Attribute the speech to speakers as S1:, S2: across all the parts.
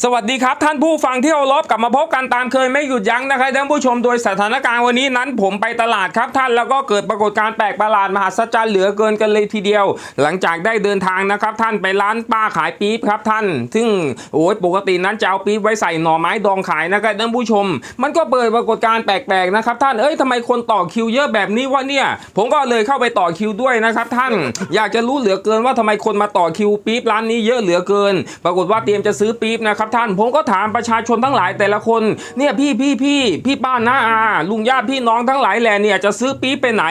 S1: สวัสดีครับท่านผู้ฟังที่เคารพกลับมาพบกันตามเคยไม่หยุดยั้งนะครับท่านผู้ชมโดยสถานการณ์วันนี้นั้น ผมไปตลาดครับท่านแล้วก็เกิดปรากฏการณ์แปลกประหลาดมหัศจรรย์เหลือเกินกันเลยทีเดียว หลังจากได้เดินทางนะครับท่านไปร้านป้าขายปี๊บครับท่าน ซึ่งโอ้ยปกตินั้นจะเอาปี๊บไว้ใส่หน่อไม้ดองขายนะครับท่านผู้ชม มันก็เปิดปรากฏการณ์แปลกๆนะครับท่านเอ้ยทำไมคนต่อคิวเยอะแบบนี้วะเนี่ย ผมก็เลยเข้าไปต่อคิวด้วยนะครับท่านอยากจะรู้เหลือเกินว่าทำไมคนมาต่อคิวปี๊บร้านนี้เยอะเหลือเกิน ปรากฏว่าเตรียมจะซื้อปี๊บนะครับครับท่าน ผมก็ถามประชาชนทั้งหลายแต่ละคนเนี่ยพี่พี่พี่พี่ป้าน้าอาลุงญาติพี่น้องทั้งหลายแหล่เนี่ยจะซื้อปี๊ไปไหน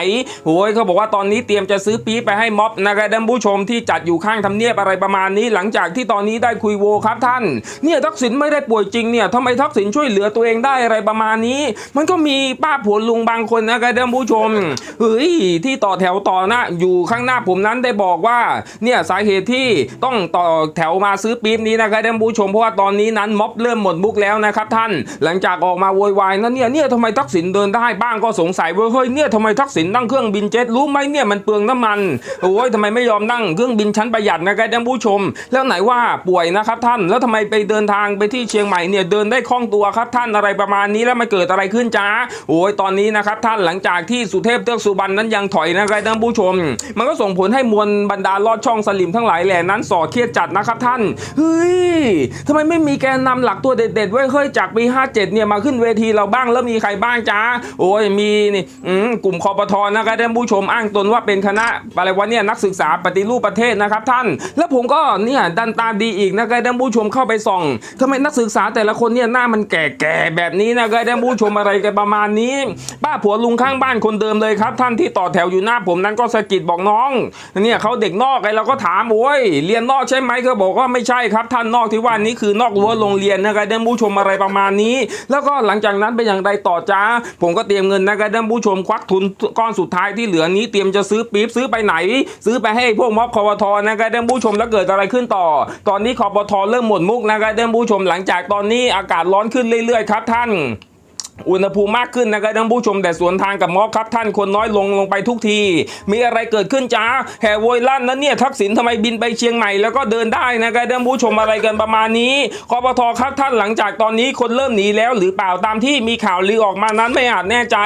S1: โอ้ยเขาบอกว่าตอนนี้เตรียมจะซื้อปี๊ไปให้ม็อบนะครับท่านผู้ชมที่จัดอยู่ข้างทำเนียบอะไรประมาณนี้ หลังจากที่ตอนนี้ได้คุยโวครับท่าน เนี่ยทักษิณไม่ได้ป่วยจริงเนี่ยทำไมทักษิณช่วยเหลือตัวเองได้อะไรประมาณนี้ มันก็มีป้าผัวลุงบางคนนะครับท่านผู้ชมเฮ้ยที่ต่อแถวต่อหน้าอยู่ข้างหน้าผมนั้นได้บอกว่าเนี่ยสาเหตุที่ต้องต่อแถวมาซื้อปี๊บนี้นะครับท่านผู้ชมเพราะว่าตอนนี้นั้นม็อบเริ่มหมดมุกแล้วนะครับท่าน หลังจากออกมาโวยวายนั้นเนี่ยเนี่ยทำไมทักษิณเดินได้บ้างก็สงสัยว่าเฮ้ยเนี่ยทำไมทักษิณนั่งเครื่องบินเจ็ตรู้ไหมเนี่ยมันเปลืองน้ำมันโอ้ยทำไมไม่ยอมนั่งเครื่องบินชั้นประหยัดนะครับท่านผู้ชม แล้วไหนว่าป่วยนะครับท่านแล้วทำไมไปเดินทางไปที่เชียงใหม่เนี่ยเดินได้คล่องตัวครับท่านอะไรประมาณนี้แล้วมันเกิดอะไรขึ้นจ้าโอ้ยตอนนี้นะครับท่านหลังจากที่สุเทพเทือกสุบรรณนั้นยังถอยนะครับท่านผู้ชม มันก็ส่งผลให้มวลบรรดาลอดช่องสลิมทั้งหลายแหล่นั้นสอเครียดจัดนะครับท่านเฮ้ยทำไมไม่มีแกนนำหลักตัวเด็ดๆไว้เฮ้ยจากปี 57 เนี่ยมาขึ้นเวทีเราบ้างแล้วมีใครบ้างจ้าโอ้ยมีนี่อืมกลุ่มคอปทนะครับท่านผู้ชมอ้างตนว่าเป็นคณะอะไรวะเนี่ยนักศึกษาปฏิรูปประเทศนะครับท่าน แล้วผมก็เนี่ยดันตาดีอีกนะครับท่านผู้ชมเข้าไปส่องทำไมนักศึกษาแต่ละคนเนี่ยหน้ามันแก่ๆแบบนี้นะครับท่านผู้ชมอะไรกันประมาณนี้ ป้าผัวลุงข้างบ้านคนเดิมเลยครับท่านที่ต่อแถวอยู่หน้าผมนั้นก็สะกิดบอกน้องเนี่ยเขาเด็กนอกไงเราก็ถามโอ้ยเรียนนอกใช่ไหมเขาบอกว่าไม่ใช่ครับ ท่านนอกที่ว่านี้คือนอกรั้วโรงเรียนนะครับท่านผู้ชมอะไรประมาณนี้ แล้วก็หลังจากนั้นเป็นอย่างไรต่อจ้า ผมก็เตรียมเงินนะครับท่านผู้ชมควักทุนก้อนสุดท้ายที่เหลือนี้เตรียมจะซื้อปี๊บซื้อไปไหน ซื้อไปให้พวกม็อบคอปทนะครับท่านผู้ชมแล้วเกิดอะไรขึ้นต่อ ตอนนี้คอปทเริ่มหมดมุกนะครับท่านผู้ชมหลังจากตอนนี้อากาศร้อนขึ้นเรื่อยๆครับท่าน อุณหภูมิมากขึ้นนะครับท่านผู้ชมแต่สวนทางกับม็อบครับท่านคนน้อยลงลงไปทุกที มีอะไรเกิดขึ้นจ้าแห่โวยลั่นนั้นเนี่ยทักษิณทำไมบินไปเชียงใหม่แล้วก็เดินได้นะครับท่านผู้ชมอะไรกันประมาณนี้คอปทครับท่านหลังจากตอนนี้คนเริ่มหนีแล้วหรือเปล่าตามที่มีข่าวลือออกมานั้นไม่อาจแน่ใจ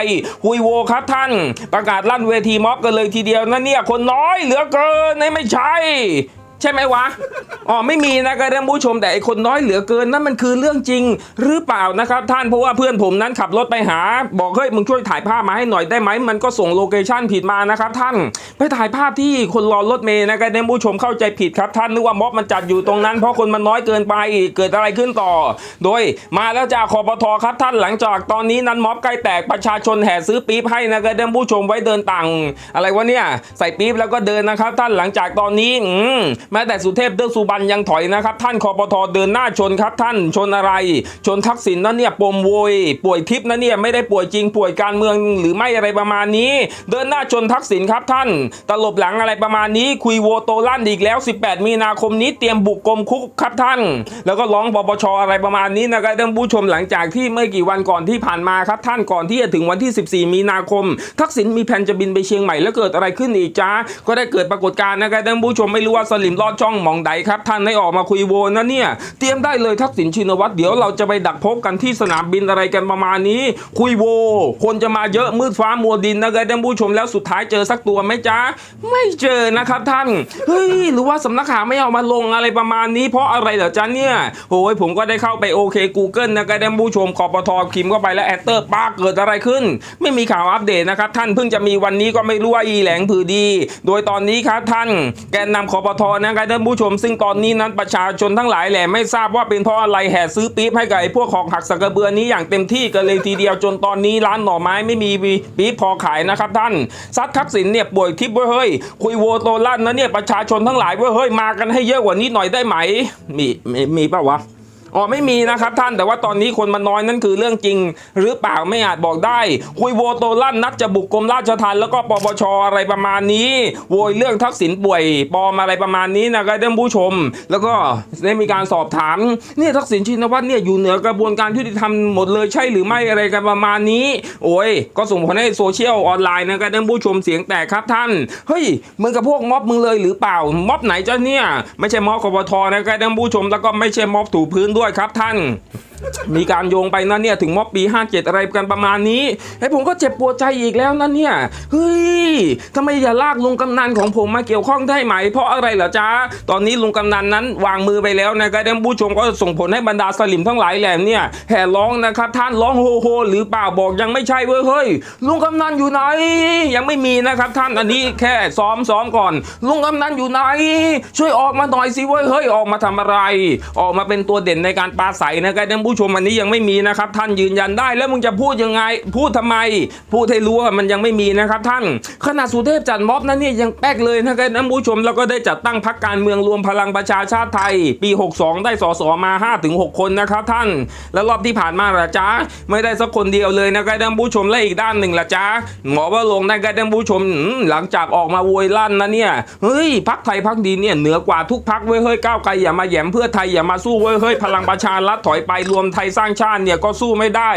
S1: คุยโวครับท่าน ประกาศลั่นเวทีม็อบกันเลยทีเดียวนั่นเนี่ยคนน้อยเหลือเกินไม่ใช่ ใช่ไหมวะ อ๋อไม่มีนะครับท่านผู้ชมแต่ไอคนน้อยเหลือเกินนั่นมันคือเรื่องจริงหรือเปล่านะครับ ท่านเพราะว่าเพื่อนผมนั้นขับรถไปหา บอกเฮ้ยมึงช่วยถ่ายภาพมาให้หน่อยได้ไหมมันก็ส่งโลเคชั่นผิดมานะครับท่านไปถ่ายภาพที่คนรอรถเมย์นะครับท่านผู้ชมเข้าใจผิดครับท่านนึกว่าม็อบมันจัดอยู่ตรงนั้น เพราะคนมันน้อยเกินไปเกิดอะไรขึ้นต่อ โดยมาแล้วจากคอปทครับท่านหลังจากตอนนี้นั้นม็อบใกล้แตกประชาชนแห่ซื้อปี๊บให้นะครับท่านผู้ชมไว้เดินต่างอะไรวะเนี่ยใส่ปี๊บแล้วก็เดินนะครับ ท่านหลังจากตอนนี้อืมแม้แต่สุเทพเทือกสุบรรณยังถอยนะครับ ท่านคอปทเดินหน้าชนครับท่านชนอะไร ชนทักษิณนั่นเนี่ยปมโวยป่วยทิพย์นั่นเนี่ยไม่ได้ป่วยจริงป่วยการเมืองหรือไม่อะไรประมาณนี้ เดินหน้าชนทักษิณครับท่าน ตลบหลังอะไรประมาณนี้ คุยโวโตลั่นอีกแล้ว 18 มีนาคมนี้เตรียมบุกกรมคุกครับท่าน แล้วก็ร้องปปชอะไรประมาณนี้นะครับท่านผู้ชมหลังจากที่เมื่อกี่วันก่อนที่ผ่านมาครับท่านก่อนที่จะถึงวันที่ 14 มีนาคม ทักษิณมีแผนจะบินไปเชียงใหม่แล้วเกิดอะไรขึ้นอีกจ้าก็ได้เกิดปรากฏการณ์นะครับท่านผู้ชมไม่รู้ว่าสลิมลอดช่องมองใดครับ ท่านได้ออกมาคุยโวนะเนี่ย เตรียมได้เลยทักษิณชินวัตรเดี๋ยวเราจะไปดักพบกันที่สนามบินอะไรกันประมาณนี้ คุยโว คนจะมาเยอะมืดฟ้ามัวดินนะครับท่านผู้ชมแล้วสุดท้ายเจอสักตัวไหมจ้าไม่เจอนะครับท่านเฮ้ยหรือว่าสำนักข่าวไม่เอามาลงอะไรประมาณนี้ เพราะอะไรเหรอจ๊ะเนี่ยโอ้ยผมก็ได้เข้าไปโอเค Google นะครับท่านผู้ชมคอปทพิมพ์เข้าไปแล้วแอดเตอร์ป้าเกิดอะไรขึ้น ไม่มีข่าวอัปเดตนะครับท่านเพิ่งจะมีวันนี้ก็ไม่รู้ว่าอีแหลงผือดี โดยตอนนี้ครับท่าน แกนนำคอปทนะครับท่านผู้ชม ซึ่งตอนนี้นั้นประชาชนทั้งหลายแหละไม่ทราบว่าเป็นเพราะอะไรแห่ซื้อปี๊บให้กับไอ้พวกของหักสักกระเบือนี้อย่างเต็มที่กันเลยทีเดียวจนตอนนี้ร้านหน่อไม้ไม่มีปี๊บพอขายนะครับท่านซัดทักษิณเนี่ยป่วยทิพย์เว้ยเฮ้ยคุยโวโตลั่นนะเนี่ยประชาชนทั้งหลายเว้ยเฮ้ยมากันให้เยอะกว่านี้หน่อยได้ไหม มีมีมีเปล่าวะ อ๋อไม่มีนะครับท่านแต่ว่าตอนนี้คนมันน้อยนั่นคือเรื่องจริง หรือเปล่าไม่อาจบอกได้คุยโวโตลั่นนัดจะบุกกรมราชทัณฑ์แล้วก็ปปชอะไรประมาณนี้โวยเรื่องทักษิณป่วยปอมอะไรประมาณนี้นะครับท่านผู้ชม แล้วก็ได้มีการสอบถามเนี่ยทักษิณชินวัตรเนี่ยอยู่เหนือกระบวนการยุติธรรมหมดเลยใช่หรือไม่อะไรกันประมาณนี้ โอ้ย ก็ส่งผลให้โซเชียลออนไลน์นะครับท่านผู้ชมเสียงแตกครับท่านเฮ้ยมึงกับพวกม็อบมึงเลยหรือเปล่าม็อบไหนจ้ะเนี่ยไม่ใช่ม็อบคปทนะครับท่านผู้ชมแล้วก็ไม่ใช่ม็อบถูพื้นด้วยด้วยครับท่านมีการโยงไปนั่นเนี่ยถึงม็อบปี 57 อะไรกันประมาณนี้ไอ้ผมก็เจ็บปวดใจอีกแล้วนั่นเนี่ยเฮ้ยทำไมอย่าลากลุงกำนันของผมมาเกี่ยวข้องได้ไหม เพราะอะไรเหรอจ๊ะตอนนี้ลุงกำนันนั้นวางมือไปแล้วนะครับท่านผู้ชมก็ส่งผลให้บรรดาสลิมทั้งหลายแหล่เนี่ยแห่ร้องนะครับท่านร้องโฮโฮหรือเปล่าบอกยังไม่ใช่เว้ยเฮ้ยลุงกำนันอยู่ไหน ยังไม่มีนะครับท่านอันนี้แค่ซ้อมซ้อมก่อน ลุงกำนันอยู่ไหน ช่วยออกมาหน่อยสิเว้ยเฮ้ยออกมาทำอะไร ออกมาเป็นตัวเด่นในการปราศัยนะครับท่านผู้ชมอันนี้ยังไม่มีนะครับ ท่านยืนยันได้แล้วมึงจะพูดยังไง พูดทำไม พูดให้รู้ว่ามันยังไม่มีนะครับ ท่านขนาดสุเทพจัดม็อบนั้นเนี่ยยังแป๊กเลยนะครับท่านผู้ชมแล้วก็ได้จัดตั้งพรรคการเมืองรวมพลังประชาชาติไทย ปี 62 ได้สสมา5ถึง6คนนะครับท่าน แล้วรอบที่ผ่านมาละจ้าไม่ได้สักคนเดียวเลยนะครับท่านผู้ชมและอีกด้านหนึ่งละจ้าหมอว่าลงนะครับท่านผู้ชมหลังจากออกมาโวยลั่นนะเนี่ยเฮ้ยพักไทยพักดีเนี่ยเหนือกว่าทุกพักเว้ยเฮ้ยก้าวไกลอย่ามาแหยมเพื่อไทยอย่ามาสู้เว้ยเฮ้ยพลังประชารัฐถอยไปรวมไทยสร้างชาติเนี่ยก็สู้ไม่ได้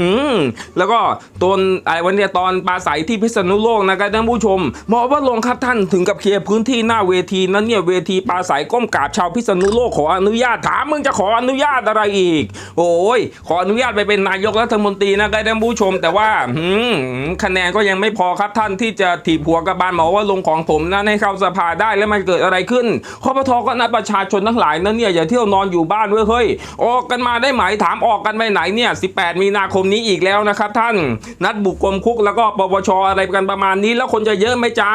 S1: อืมแล้วก็ตนไอ้วันเนี้ยตอนปราศัยที่พิษณุโลกนะครับท่านผู้ชมหมอว่าลงครับท่านถึงกับเคลียร์พื้นที่หน้าเวทีนั้นเนี่ยเวทีปราศัยก้มกราบชาวพิษณุโลกขออนุญาตถามมึงจะขออนุญาตอะไรอีก โอ้ยขออนุญาตไปเป็นนายกรัฐมนตรีนะครับท่านผู้ชม แต่ว่าอืมคะแนนก็ยังไม่พอครับท่านที่จะถีบหัวกระบาลหมอว่าลงของผมนั้นให้เข้าสภาได้แล้วมันเกิดอะไรขึ้นคอปทก็นัดประชาชนทั้งหลายนั้นเนี่ยอย่าเที่ยวนอนอยู่บ้านเว้ยเฮ้ยออกกันมาได้ไหมถามออกกันไปไหนเนี่ย 18 มีนาคมนี้อีกแล้วนะครับท่านนัดบุกกรมคุกแล้วก็ปปชอะไรกันประมาณนี้แล้วคนจะเยอะไหมจ้า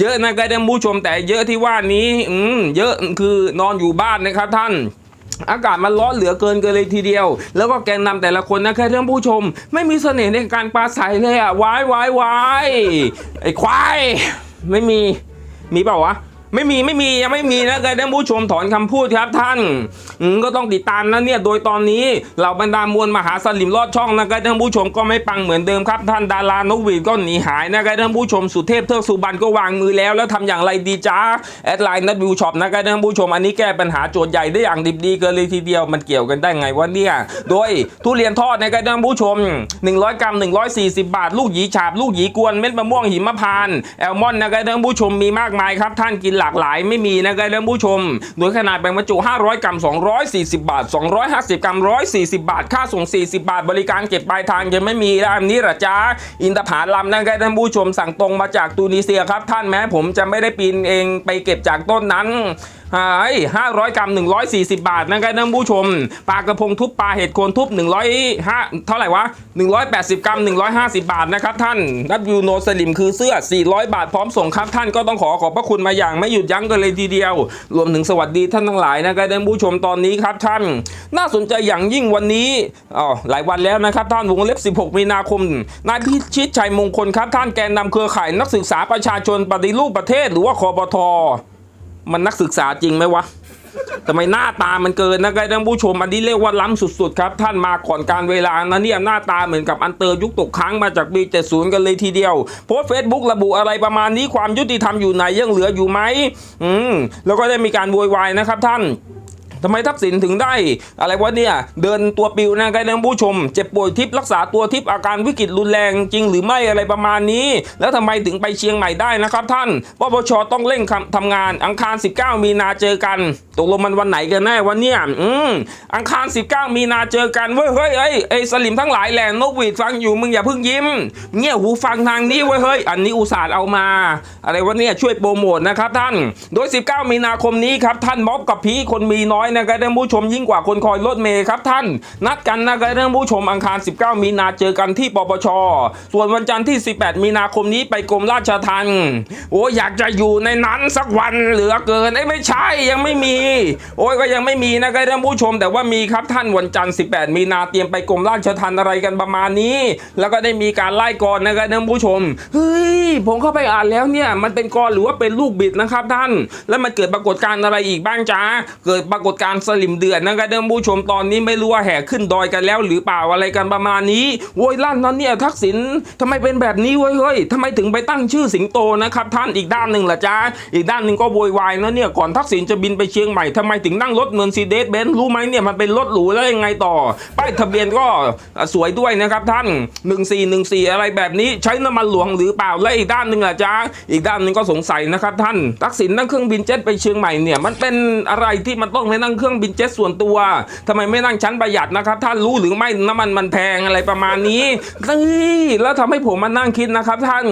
S1: เยอะนะครับท่านผู้ชมแต่เยอะที่ว่านี้อืมเยอะคือนอนอยู่บ้านนะครับท่านอากาศมันร้อนเหลือเกินเกินเลยทีเดียว แล้วก็แกนนำแต่ละคนนะแค่ท่านผู้ชม ไม่มีเสน่ห์ในการปราศัยเลยอะวายวายวายไอ้ควายไม่มีมีเปล่าวะ ไม่มีไม่มียังไม่มีนะเคยท่านผู้ชมถอนคำพูดครับท่านก็ต้องติดตามนะเนี่ยโดยตอนนี้เหล่าบรรดามวลมหาสลิมลอดช่องนะครับท่านผู้ชมก็ไม่ปังเหมือนเดิมครับ ท่านดารานกหวีดก็หนีหายนะครับท่านผู้ชมสุเทพเทือกสุบรรณก็วางมือแล้ว แล้วทำอย่างไรดีจ้าแอดไลน์นัดวิวช็อปนะครับท่านผู้ชมอันนี้แก้ปัญหาโจทย์ใหญ่ได้อย่างดิบดีเกินเลยทีเดียวมันเกี่ยวกันได้ไงวะเนี่ยโดยทุเรียนทอดนะครับท่านผู้ชม 100 กรัม 140 บาท ลูกหยีฉาบลูกหยีกวนเม็ดมะม่วงหิมพานต์แอลมอนนะครับท่านผู้ชมมีมากมายครับท่านกินหลากหลายไม่มีนะครับท่านผู้ชม โดยขนาดแบ่งบรรจุ 500 กรัม 240 บาท 250 กรัม 140 บาท ค่าส่ง 40 บาท บริการเก็บปลายทางยังไม่มีแล้วอันนี้หรอจ้าอินทผลัมนะครับท่านผู้ชมสั่งตรงมาจากตูนิเซียครับ ท่านแม้ผมจะไม่ได้ปีนเองไปเก็บจากต้นนั้น ห้าย500กรัม140บาทนะครับท่านผู้ชม ปลากระพงทุบปลาเห็ดโคนทุบ105เท่าไหร่วะ180กรัม150บาทนะครับท่านนับยูโนสลิมคือเสื้อ400บาทพร้อมส่งครับท่านก็ต้องขอขอบพระคุณมาอย่างไม่หยุดยั้งกันเลยทีเดียว รวมถึงสวัสดีท่านทั้งหลายนะครับท่านผู้ชมตอนนี้ครับท่าน น่าสนใจอย่างยิ่งวันนี้อ๋อหลายวันแล้วนะครับท่านวงเล็บ 16 มีนาคมนายพิชิตชัยมงคลครับท่านแกนนำเครือข่ายนักศึกษาประชาชนปฏิรูปประเทศหรือว่าคอปท มันนักศึกษาจริงไหมวะทำไมหน้าตามันเกินนะครับท่านผู้ชมอันนี้เรียกว่าล้ำสุดๆครับ ท่านมาก่อนการเวลานะเนี่ยหน้าตาเหมือนกับอันเตอร์ยุคตกค้างมาจากปี70กันเลยทีเดียว โพสเฟซบุ๊กระบุอะไรประมาณนี้ความยุติธรรมอยู่ไหนยังเหลืออยู่ไหมอืมแล้วก็ได้มีการโวยวายนะครับท่าน ทำไมทักษิณถึงได้อะไรวะเนี่ยเดินตัวปิวนะครับท่านผู้ชม เจ็บป่วยทิพย์รักษาตัวทิพย์อาการวิกฤตรุนแรงจริงหรือไม่อะไรประมาณนี้ แล้วทำไมถึงไปเชียงใหม่ได้นะครับท่านปปชต้องเร่งคำทำงานอังคาร 19 มีนาเจอกันตกลงมันวันไหนกันแน่วันเนี่ยอืมอังคาร 19 มีนาเจอกันเว้ยเฮ้ยเอ้ยไอ้สลิมทั้งหลายแหล่นกหวีดฟังอยู่มึงอย่าเพิ่งยิ้มเงี่ยหูฟังทางนี้เว้ยเฮ้ยอันนี้อุตส่าห์เอามา อะไรวะเนี่ยช่วยโปรโมทนะครับท่าน โดย 19 มีนาคมนี้ครับท่านม็อบกับพีคนมีน้อยนะครับท่านผู้ชมยิ่งกว่าคนคอยรถเมย์ครับท่าน นัดกันนะครับท่านผู้ชมอังคาร 19 มีนาเจอกันที่ปปช ส่วนวันจันทร์ที่ 18 มีนาคมนี้ไปกรมราชทัณฑ์โอ้อยากจะอยู่ในนั้นสักวันเหลือเกินไอ้ไม่ใช่ยังไม่มี โอ้ยก็ยังไม่มีนะครับท่านผู้ชม แต่ว่ามีครับท่านวันจันทร์ 18 มีนาเตรียมไปกรมราชทัณฑ์อะไรกันประมาณนี้ แล้วก็ได้มีการไล่กรนะครับท่านผู้ชมเฮ้ยผมเข้าไปอ่านแล้วเนี่ยมันเป็นกรหรือว่าเป็นลูกบิดนะครับท่าน แล้วมันเกิดปรากฏการณ์อะไรอีกบ้างจ้าเกิดปรากฏการสลิมเดือดนะครับท่านผู้ชมตอนนี้ไม่รู้ว่าแห่ขึ้นดอยกันแล้ว หรือเปล่าอะไรกันประมาณนี้โวยลั่นนั้นเนี่ยทักษิณทำไมเป็นแบบนี้เว้ยเฮ้ยทำไมถึงไปตั้งชื่อสิงโตนะครับท่านอีกด้านหนึ่งล่ะจ้าอีกด้านหนึ่งก็โวยวายนะเนี่ยก่อนทักษิณจะบินไปเชียงใหม่ทำไมถึงนั่งรถเมอร์ซีเดสเบนซ์รู้ไหมเนี่ยมันเป็นรถหรูแล้วยังไงต่อป้ายทะเบียนก็สวยด้วยนะครับท่าน 1414 อะไรแบบนี้ใช้น้ำมันหลวงหรือเปล่าและอีกด้านหนึ่งล่ะจ้าอีกด้านหนึ่งก็สงสัยนะครับท่านทักษิณนั่งเครื่องบินเจ็ตไปเชียงใหม่เนี่ยมันเป็นอะไรที่มันต้องไปนั่งงเครื่องบินเจ็ตส่วนตัวทำไมไม่นั่งชั้นประหยัดนะครับ ท่านรู้หรือไม่น้ำมันมันแพงอะไรประมาณนี้นี่แล้วทำให้ผมมานั่งคิดนะครับ ท่าน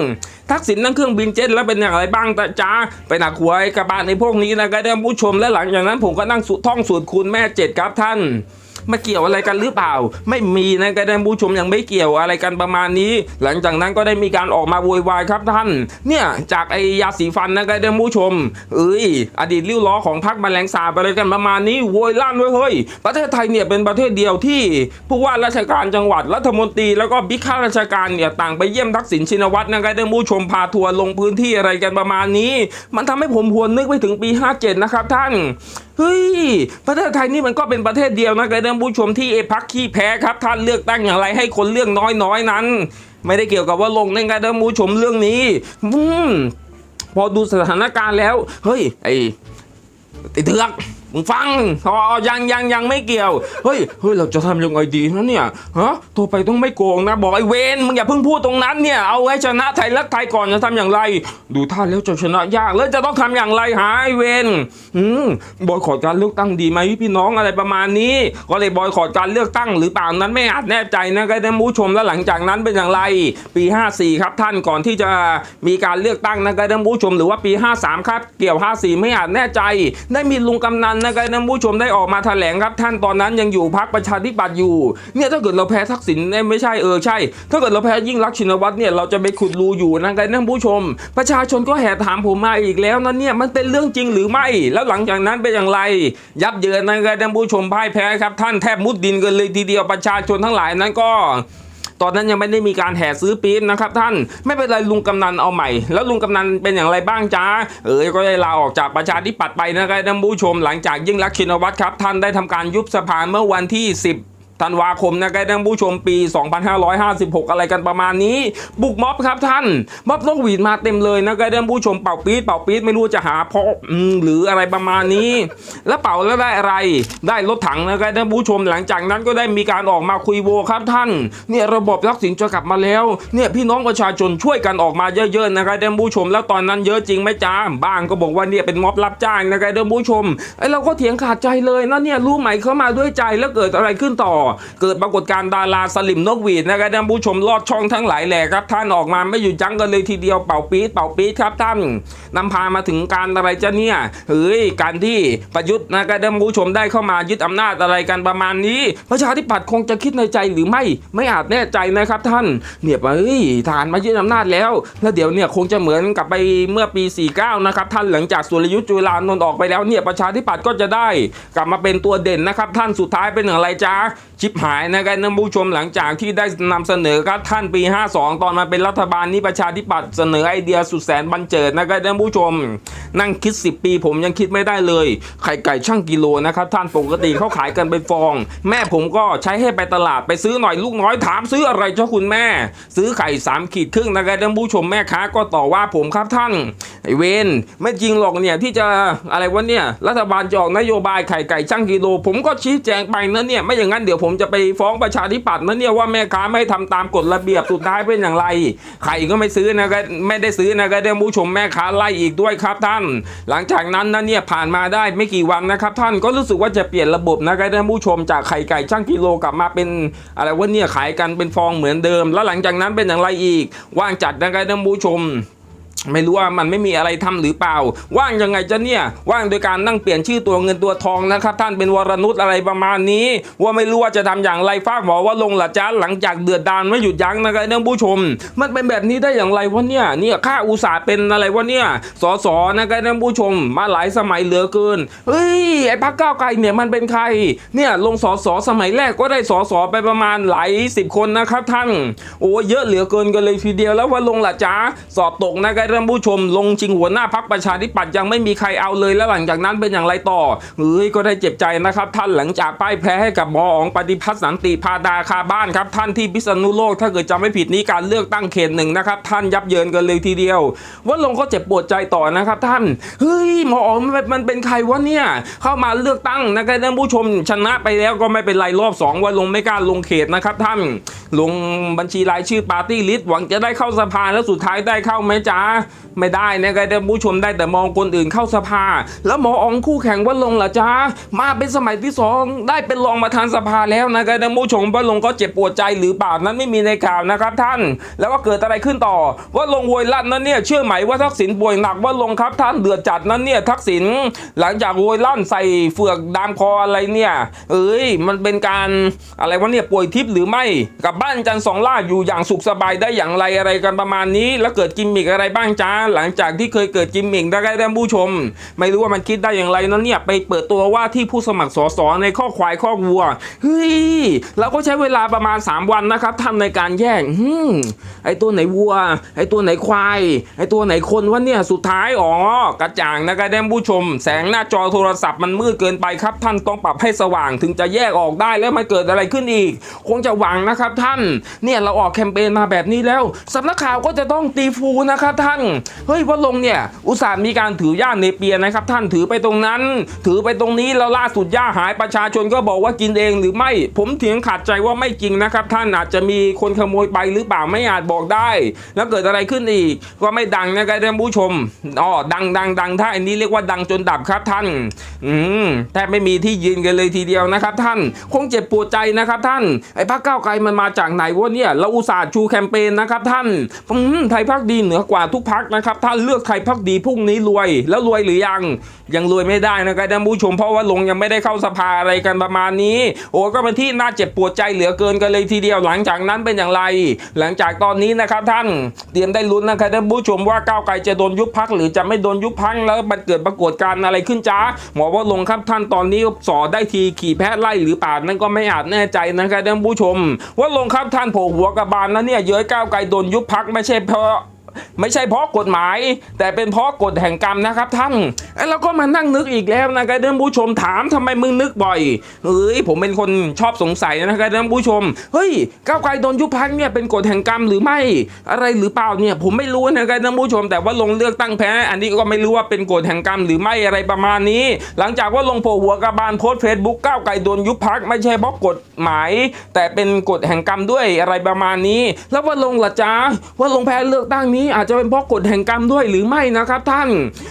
S1: ทักษิณนั่งเครื่องบินเจ็ตแล้วเป็นอย่างไรบ้างตาจ้าไปหนักหวยกระบะในพวกนี้นะครับท่านผู้ชมและหลังจากนั้นผมก็นั่งสุท่องสูตรคูณแม่เจ็ดครับท่าน มาเกี่ยวอะไรกันหรือเปล่า ไม่มีนะครับท่านผู้ชมยังไม่เกี่ยวอะไรกันประมาณนี้ หลังจากนั้นก็ได้มีการออกมาโวยวายครับท่าน เนี่ยจากไอยาสีฟันนะครับท่านผู้ชม เอ้ยอดีตริ้วล้อของพรรคแมลงสาบอะไรกันประมาณนี้โวยลั่นด้วยเฮ้ย ประเทศไทยเนี่ยเป็นประเทศเดียวที่ผู้ว่าราชการจังหวัดรัฐมนตรี แล้วก็บิ๊กข้าราชการเนี่ยต่างไปเยี่ยมทักษิณชินวัตรนะครับท่านผู้ชมพาทัวร์ลงพื้นที่อะไรกันประมาณนี้ มันทำให้ผมหวนนึกไปถึงปี 57 นะครับท่านเฮ้ยประเทศไทยนี่มันก็เป็นประเทศเดียวนะครับท่านผู้ชมที่เอพักขี้แพ้ครับท่านเลือกตั้งอย่างไรให้คนเลือกน้อยๆนั้น ไม่ได้เกี่ยวกับว่าลงนะครับท่านผู้ชมเรื่องนี้อืมพอดูสถานการณ์แล้ว เฮ้ยไอ้ไอ้เถือก มึงฟังอ๋อยังยังยังไม่เกี่ยว เฮ้ยเฮ้ยเราจะทำยังไงดีนะเนี่ยฮะตัวไปต้องไม่โกงนะ บอกไอ้เวนมึงอย่าเพิ่งพูดตรงนั้นเนี่ย เอาให้ชนะไทยรักไทยก่อนจะทำอย่างไร ดูท่าแล้วจะชนะยากแล้วจะต้องทำอย่างไรหาไอ้เวนอืมบอยขอดการเลือกตั้งดีไหมพี่น้องอะไรประมาณนี้ ก็เลยบอยขอดการเลือกตั้งหรือเปล่านั้นไม่อาจแน่ใจนะครับท่านผู้ชมแล้วหลังจากนั้นเป็นอย่างไร ปี 54 ครับท่านก่อนที่จะมีการเลือกตั้งนะครับท่านผู้ชมหรือว่าปี 53 ครับ เกี่ยว 54 ไม่อาจแน่ใจ ได้มีลุงกำนันนะครับท่านผู้ชมได้ออกมาแถลงครับท่านตอนนั้นยังอยู่พักประชาธิปัตย์อยู่เนี่ยถ้าเกิดเราแพ้ทักษิณเนี่ยไม่ใช่เออใช่ ถ้าเกิดเราแพ้ยิ่งรักชินวัตรเนี่ยเราจะไปขุดรูอยู่นะครับท่านผู้ชม ประชาชนก็แห่ถามผมมาอีกแล้วนะเนี่ยมันเป็นเรื่องจริงหรือไม่ แล้วหลังจากนั้นเป็นอย่างไร ยับเยินนะครับท่านผู้ชมพ่ายแพ้ครับท่านแทบมุดดินกันเลยทีเดียวประชาชนทั้งหลายนั้นก็ ตอนนั้นยังไม่ได้มีการแห่ซื้อปี๊บนะครับท่านไม่เป็นไรลุงกำนันเอาใหม่ แล้วลุงกำนันเป็นอย่างไรบ้างจ้าเออก็ได้ลาออกจากประชาธิปัตย์ไปนะครับท่านผู้ชม หลังจากยิ่งรักชินวัตรครับท่านได้ทำการยุบสภาเมื่อวันที่ 10 ธันวาคมนะครับท่านผู้ชมปี 2556 อะไรกันประมาณนี้ บุกม็อบครับท่านม็อบนกหวีดมาเต็มเลยนะครับท่านผู้ชมเป่าปี๊ดเป่าปี๊ดไม่รู้จะหาเพราะหรืออะไรประมาณนี้ แล้วเป่าแล้วได้อะไร ได้รถถังนะครับท่านผู้ชมหลังจากนั้นก็ได้มีการออกมาคุยโวครับท่านเนี่ยระบบทักษิณจะกลับมาแล้วเนี่ยพี่น้องประชาชนช่วยกันออกมาเยอะๆนะครับท่านผู้ชม แล้วตอนนั้นเยอะจริงไหมจ้าบ้างก็บอกว่าเนี่ยเป็นม็อบรับจ้างนะครับท่านผู้ชมไอ้เราก็เถียงขาดใจเลยนะเนี่ยรู้ไหมเขามาด้วยใจแล้วเกิดอะไรขึ้นต่อเกิดปรากฏการณ์ดาราสลิมนกหวีดนะครับท่านผู้ชมลอดช่องทั้งหลายแหล่ครับท่านออกมาไม่หยุดยั้งกันเลยทีเดียวเป่าปี๊ดเป่าปี๊ดครับท่านนำพามาถึงการอะไรจ้ะเนี่ยเฮ้ยการที่ประยุทธ์นะครับท่านผู้ชมได้เข้ามายึดอำนาจอะไรกันประมาณนี้ ประชาธิปัตย์คงจะคิดในใจหรือไม่ไม่อาจแน่ใจนะครับท่านเนี่ยเฮ้ยทหารมายึดอำนาจแล้ว แล้วเดี๋ยวเนี่ยคงจะเหมือนกับไปเมื่อปี 49 นะครับท่านหลังจากสุรยุทธ์จุลานนท์ออกไปแล้วเนี่ยประชาธิปัตย์ก็จะได้ กลับมาเป็นตัวเด่นนะครับท่านสุดท้ายเป็นอย่างไรจ้าชิบหายนะครับท่านผู้ชมหลังจากที่ได้นำเสนอครับท่านปี 52 ตอนมาเป็นรัฐบาลนี้ประชาธิปัตย์เสนอไอเดียสุดแสนบันเจิดนะครับท่านผู้ชม นั่งคิด 10 ปีผมยังคิดไม่ได้เลย ไข่ไก่ช่างกิโลนะครับท่านปกติเขาขายกันเป็นฟอง แม่ผมก็ใช้ให้ไปตลาดไปซื้อหน่อยลูกน้อยถามซื้ออะไรเจ้าคุณแม่ ซื้อไข่สามขีดครึ่งนะครับท่านผู้ชมแม่ค้าก็ต่อว่าผมครับท่านไอเวนไม่จริงหรอกเนี่ยที่จะอะไรวะเนี่ยรัฐบาลจะออกนโยบายไข่ไก่ช่างกิโล ผมก็ชี้แจงไปนะเนี่ยไม่อย่างนั้นเดี๋ยวผมมจะไปฟ้องประชาธิปัตย์นะเนี่ยว่าแม่ค้าไม่ทำตามกฎระเบียบสุดท้ายเป็นอย่างไรไข่ก็ไม่ซื้อนะครับไม่ได้ซื้อนะครับท่านผู้ชมแม่ค้าไล่อีกด้วยครับท่าน หลังจากนั้นนะเนี่ยผ่านมาได้ไม่กี่วันนะครับ ท่านก็รู้สึกว่าจะเปลี่ยนระบบนะครับท่านผู้ชมจากไข่ไก่ช่างกิโลกลับมาเป็นอะไรวะเนี่ยขายกันเป็นฟองเหมือนเดิม แล้วหลังจากนั้นเป็นอย่างไรอีก ว่างจัดนะครับท่านผู้ชม ไม่รู้ว่ามันไม่มีอะไรทำหรือเปล่า ว่างยังไงจะเนี่ย ว่างโดยการนั่งเปลี่ยนชื่อตัวเงินตัวทองนะครับ ท่านเป็นวรนุชอะไรประมาณนี้ ว่าไม่รู้ว่าจะทำอย่างไรฟากหมอว่าลงหละจ้าหลังจากเดือดดานไม่หยุดยั้งนะครับท่านผู้ชม มันเป็นแบบนี้ได้อย่างไรวะเนี่ยเนี่ยข้าอุตส่าห์เป็นอะไรวะเนี่ยสอสอนะครับท่านผู้ชม มาหลายสมัยเหลือเกินเฮ้ยไอ้พรรคก้าวไกลเนี่ยมันเป็นใคร เนี่ยลงสอสอสมัยแรกก็ได้สอสอไปประมาณหลายสิบคนนะครับท่านโอ้เยอะเหลือเกินกันเลยทีเดียวแล้วว่าลงหละจ้าสอบตกนะครับท่านผู้ชม ลงชิงหัวหน้าพักประชาธิปัตย์ยังไม่มีใครเอาเลยแล้วหลังจากนั้นเป็นอย่างไรต่อเฮ้ยก็ได้เจ็บใจนะครับ ท่านหลังจากป้ายแพ้ให้กับหมออ๋องปฏิพัฒน์สันติพาดาคาบ้านครับ ท่านที่พิษณุโลกถ้าเกิดจำไม่ผิดนี้การเลือกตั้งเขตหนึ่งนะครับ ท่านยับเยินกันเลยทีเดียว ว่าลงก็เจ็บปวดใจต่อนะครับ ท่านเฮ้ยหมออ๋องมันเป็นใครวะเนี่ยเข้ามาเลือกตั้งนะครับท่านผู้ชมชนะไปแล้วก็ไม่เป็นไรรอบสองว่าลงไม่กล้าลงเขตนะครับ ท่านลงบัญชีรายชื่อปาร์ตี้ลิสต์หวังจะได้เข้าสภาแล้วสุดท้ายได้เข้าไหมจ๊ะไม่ได้นะครับท่านผู้ชมได้แต่มองคนอื่นเข้าสภา แล้วหมออองคู่แข่งว่าลงค์ล่ะจ้ามาเป็นสมัยที่สองได้เป็นรองประธานสภาแล้วนะครับท่านผู้ชมว่าลงก็เจ็บปวดใจหรือเปล่านั้นไม่มีในข่าวนะครับท่าน แล้วก็เกิดอะไรขึ้นต่อ ว่าลงโวยลั่นนั้นเนี่ยเชื่อไหมว่าทักษิณป่วยหนักว่าลงครับท่านเดือดจัดนั้นเนี่ยทักษิณหลังจากโวยลั่นใส่เฟือกดามคออะไรเนี่ยเอ้ยมันเป็นการอะไรวะเนี่ยป่วยทิพย์หรือไม่กลับบ้านจันทร์สองล่าอยู่อย่างสุขสบายได้อย่างไรอะไรกันประมาณนี้ แล้วเกิดกิมมิกอะไรบ้างจ้าหลังจากที่เคยเกิดกิมมิกได้ท่านผู้ชม ไม่รู้ว่ามันคิดได้อย่างไรนั้นเนี่ยไปเปิดตัวว่าที่ผู้สมัครสสในข้อควายข้อวัวเฮ้ยเราก็ใช้เวลาประมาณ 3 วันนะครับทำในการแยกฮึมไอตัวไหนวัว ไอตัวไหนควายไอตัวไหนคนวะเนี่ยสุดท้ายอ๋อกระจ่างนะครับท่านผู้ชม แสงหน้าจอโทรศัพท์มันมืดเกินไปครับ ท่านต้องปรับให้สว่างถึงจะแยกออกได้แล้วมันเกิดอะไรขึ้นอีก คงจะหวังนะครับท่านเนี่ยเราออกแคมเปญมาแบบนี้แล้วสำนักข่าวก็จะต้องตีฟูนะครับท่านเฮ้ยว่าลงเนี่ยอุตส่าห์มีการถือย่าเนเปียนะครับ ท่านถือไปตรงนั้น ถือไปตรงนี้แล้วล่าสุดย่าหายประชาชนก็บอกว่ากินเองหรือไม่ ผมเถียงขัดใจว่าไม่จริงนะครับ ท่านอาจจะมีคนขโมยไปหรือเปล่าไม่อาจบอกได้ แล้วเกิดอะไรขึ้นอีกก็ไม่ดังนะครับท่านผู้ชมอ๋อดังดังดังถ้าอันนี้เรียกว่าดังจนดับครับท่าน อืมแทบไม่มีที่ยืนกันเลยทีเดียวนะครับ ท่านคงเจ็บปวดใจนะครับท่านไอ้พรรคก้าวไกลมันมาจากไหนวะเนี่ยเราอุตส่าห์ชูแคมเปญนะครับ ท่านไทยพักดีเหนือกว่าทุกพักนะครับท่านเลือกไทยพักดีพรุ่งนี้รวย แล้วรวยหรือยัง ยังรวยไม่ได้นะครับท่านผู้ชมเพราะว่าลงยังไม่ได้เข้าสภาอะไรกันประมาณนี้ โอ้ก็เป็นที่น่าเจ็บปวดใจเหลือเกินกันเลยทีเดียวหลังจากนั้นเป็นอย่างไร หลังจากตอนนี้นะครับท่านเตรียมได้ลุ้นนะครับท่านผู้ชมว่าก้าวไกลจะโดนยุบพักหรือจะไม่โดนยุบพักแล้วมันเกิดปรากฏการณ์อะไรขึ้นจ้าหมอว่าลงครับท่านตอนนี้สอได้ทีขี่แพะไล่หรือป่านั่นก็ไม่อาจแน่ใจนะครับท่านผู้ชม ว่าลงครับท่านโผล่หัวกระบาลนะเนี่ยเย้ยก้าวไกลโดนยุบพักไม่ใช่เพราะ ไม่ใช่เพราะกฎหมาย แต่เป็นเพราะกฎแห่งกรรมนะครับท่านไอ้เราก็มานั่งนึกอีกแล้วนะครับท่านผู้ชมถามทำไมมึงนึกบ่อยเฮ้ยผมเป็นคนชอบสงสัยนะครับท่านผู้ชมเฮ้ยก้าวไกลโดนยุบพักเนี่ยเป็นกฎแห่งกรรมหรือไม่อะไรหรือเปล่าเนี่ยผมไม่รู้นะครับท่านผู้ชม แต่ว่าลงเลือกตั้งแพ้ อันนี้ก็ไม่รู้ว่าเป็นกฎแห่งกรรมหรือไม่อะไรประมาณนี้ หลังจากว่าลงโผหัวกระบาลโพสเฟซบุ๊กก้าวไกลโดนยุบพักไม่ใช่เพราะกฎหมาย แต่เป็นกฎแห่งกรรมด้วยอะไรประมาณนี้ แล้วว่าลงละจ้าว่าลงแพ้เลือกตั้งนี้อาจจะเป็นเพราะกฎแห่งกรรมด้วยหรือไม่นะครับท่าน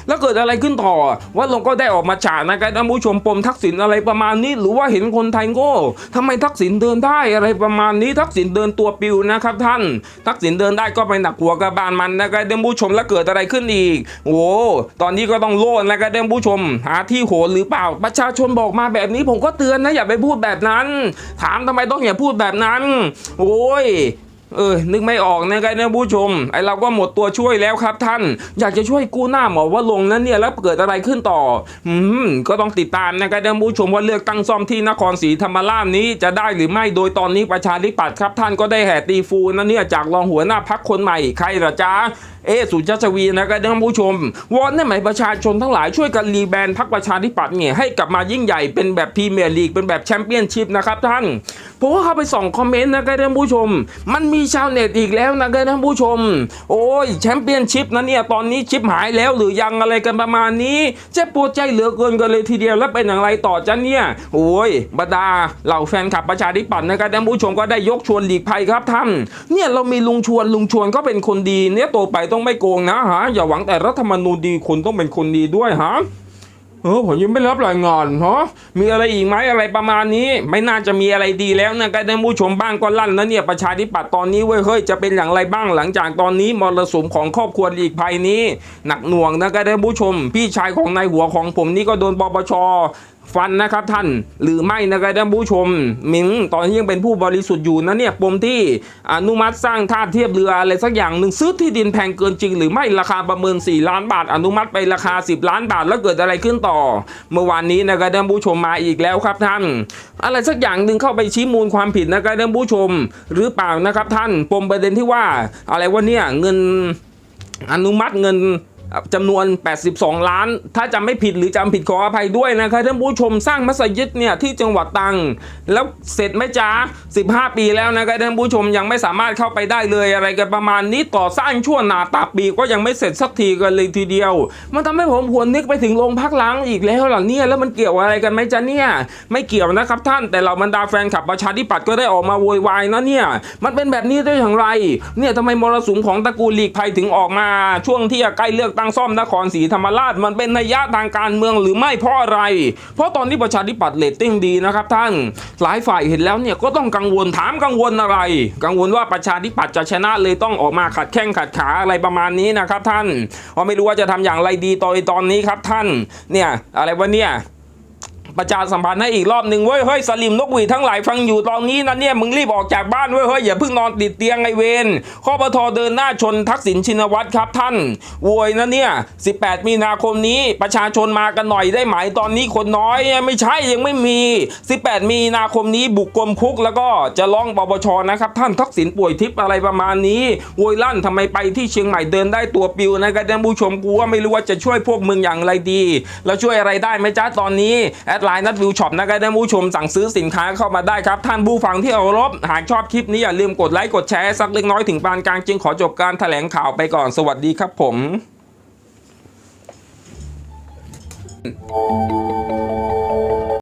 S1: แล้วเกิดอะไรขึ้นต่อ ว่าลงก็ได้ออกมาฉานะครับท่านผู้ชมปมทักษิณอะไรประมาณนี้ หรือว่าเห็นคนไทยโง่ทำไมทักษิณเดินได้อะไรประมาณนี้ทักษิณเดินตัวปิวนะครับท่าน ทักษิณเดินได้ก็ไปหนักหัวกระบาลมันนะครับท่านผู้ชมแล้วเกิดอะไรขึ้นอีกโอ้ตอนนี้ก็ต้องโล่นะครับท่านผู้ชม หาที่โหนหรือเปล่าประชาชนบอกมาแบบนี้ผมก็เตือนนะอย่าไปพูดแบบนั้น ถามทำไมต้องอย่าพูดแบบนั้น โอ้ย เออ นึกไม่ออกนะครับท่านผู้ชม ไอเราก็หมดตัวช่วยแล้วครับท่าน อยากจะช่วยกู้หน้าหมอว่าลงนั้นเนี่ยแล้วเกิดอะไรขึ้นต่อ อืม ก็ต้องติดตามนะครับท่านผู้ชมว่าเลือกตั้งซ่อมที่นครศรีธรรมราชนี้จะได้หรือไม่ โดยตอนนี้ประชาธิปัตย์ครับท่านก็ได้แห่ตีฟูนั่นเนี่ยจากรองหัวหน้าพักคนใหม่ใครเหรอจ๊ะ เอสุชาติชวีนะครับท่านผู้ชม วอนให้ไหมประชาชนทั้งหลายช่วยกันรีแบรนด์พักประชาธิปัตย์เนี่ยให้กลับมายิ่งใหญ่เป็นแบบพรีเมียร์ลีกเป็นแบบแชมเปี้ยนชิพนะครับท่านผมก็เข้าไปส่องคอมเมนต์นะครับท่านผู้ชม มันมีชาวเน็ตอีกแล้วนะครับท่านผู้ชม โอ้ยแชมเปี้ยนชิพนะเนี่ยตอนนี้ชิปหายแล้วหรือยังอะไรกันประมาณนี้เจ็บปวดใจเหลือเกินกันเลยทีเดียวแล้วเป็นอย่างไรต่อจ้ะเนี่ยโอ้ยบรรดาเหล่าแฟนคลับประชาธิปัตย์นะครับท่านผู้ชมก็ได้ยกชวนหลีกภัยครับท่านเนี่ยเรามีลุงชวนลุงชวนก็เป็นคนดีเนี่ยโตไปต้องไม่โกงนะฮะอย่าหวังแต่รัฐธรรมนูญดีคุณต้องเป็นคนดีด้วยฮะเออผมยังไม่รับรายงานฮะมีอะไรอีกไหมอะไรประมาณนี้ ไม่น่าจะมีอะไรดีแล้วนะก็ได้ผู้ชมบ้างก็ลั่นนะเนี่ยประชาธิปัตย์ตอนนี้เว้ยเฮ้ยจะเป็นอย่างไรบ้างหลังจากตอนนี้มรสุมของครอบครัวหลีกภัยนี้ หนักหน่วงนะก็ได้ผู้ชม พี่ชายของนายหัวของผมนี่ก็โดนปปช ฟันนะครับท่านหรือไม่นะครับท่านผู้ชมมิงตอนนี้ยังเป็นผู้บริสุทธิ์อยู่นะเนี่ยปมที่อนุมัติสร้างท่าเทียบเรืออะไรสักอย่างหนึ่งซื้อที่ดินแพงเกินจริง หรือไม่ราคาประเมิน 4 ล้านบาท อนุมัติไปราคา 10 ล้านบาทแล้วเกิดอะไรขึ้นต่อ เมื่อวานนี้นะครับท่านผู้ชมมาอีกแล้วครับท่าน อะไรสักอย่างหนึ่งเข้าไปชี้มูลความผิดนะครับท่านผู้ชม หรือเปล่านะครับท่านปมประเด็นที่ว่าอะไรว่าเนี่ยเงินอนุมัติเงิน จำนวน 82 ล้าน ถ้าจำไม่ผิดหรือจำผิดขออภัยด้วยนะครับท่านผู้ชมสร้างมัสยิดเนี่ยที่จังหวัดตังแล้วเสร็จไหมจ๊ะ15 ปีแล้วนะครับท่านผู้ชมยังไม่สามารถเข้าไปได้เลยอะไรกันประมาณนี้ต่อสร้างชั่วหนาตาปีก็ยังไม่เสร็จสักทีกันเลยทีเดียว มันทำให้ผมหวนนึกไปถึงโรงพักล้างอีกแล้วเหรอเนี่ยแล้วมันเกี่ยวอะไรกันไหมจ๊ะเนี่ยไม่เกี่ยวนะครับท่านแต่เราบรรดาแฟนคลับประชาธิปัตย์ก็ได้ออกมาโวยวายนะเนี่ยมันเป็นแบบนี้ได้อย่างไรเนี่ยทำไมมรสุมของตระกูลหลีกภัยถึงออกมาช่วงที่ใกล้เลือกตั้งซ่อมนครศรีธรรมราชมันเป็นนัยยะทางการเมืองหรือไม่เพราะอะไร เพราะตอนนี้ประชาธิปัตย์เลตติ้งดีนะครับท่านหลายฝ่ายเห็นแล้วเนี่ยก็ต้องกังวลถามกังวลอะไร กังวลว่าประชาธิปัตย์จะชนะเลยต้องออกมาขัดแข้งขัดขาอะไรประมาณนี้นะครับท่านเพราะไม่รู้ว่าจะทำอย่างไรดีตอนตอนนี้ครับท่านเนี่ยอะไรวะเนี่ย ประชาสัมพันธ์ให้อีกรอบหนึ่งเว้ยเฮ้ยสลิมนกหวีทั้งหลายฟังอยู่ตอนนี้นะเนี่ยมึงรีบออกจากบ้านเว้ยเฮ้ยอย่าเพิ่งนอนติดเตียงไอเวนข้อปทเดินหน้าชนทักษิณชินวัตรครับท่านโวยนะเนี่ย 18 มีนาคมนี้ประชาชนมากันหน่อยได้ไหมตอนนี้คนน้อยไม่ใช่ยังไม่มี 18 มีนาคมนี้บุกกรมคุก แล้วก็จะร้องปปชนะครับท่านทักษิณป่วยทิพย์อะไรประมาณนี้โวยลั่นทำไมไปที่เชียงใหม่เดินได้ตัวปิวนะครับท่านผู้ชมกูว่าไม่รู้ว่าจะช่วยพวกมึงอย่างไรดี แล้วช่วยอะไรได้ไหมจ้าตอนนี้แอดไลน์นัดวิวช็อปนะครับท่านผู้ชมสั่งซื้อสินค้าเข้ามาได้ครับ ท่านผู้ฟังที่เอารบหากชอบคลิปนี้อย่าลืมกดไลค์กดแชร์สักเล็กน้อยถึงปานกลางจึงขอจบการแถลงข่าวไปก่อนสวัสดีครับผม